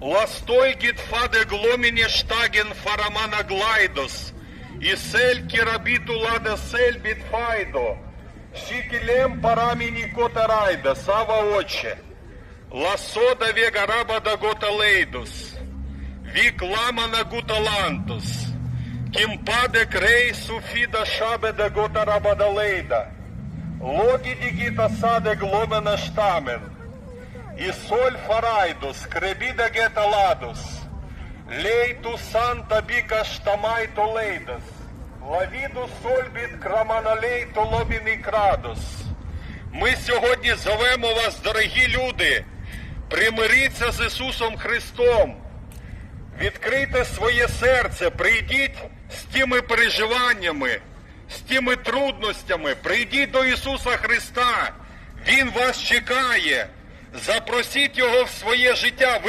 Ластойгит фаде гломине штаген фарамана глайдос, и сель кирабиту лада сельбит файдо, щикелем парамини кота райда, сава отче, ласода вега раба да гота лейдус, вик ламана гуталантус, кимпадек рейсу фида шабе да гота раба да лейда, логи дигита саде гломена штамен, и соль фарайдус, гета ладус, лейту санта бика штамайто лейдас, лавіду сольбіт краманалейто лобіний крадус. Ми сьогодні зовемо вас, дорогі люди, примиріться з Ісусом Христом. Відкрийте своє серце, прийдіть з тими переживаннями, з тими трудностями, прийдіть до Ісуса Христа. Він вас чекає. Запросіть Його в своє життя. Ви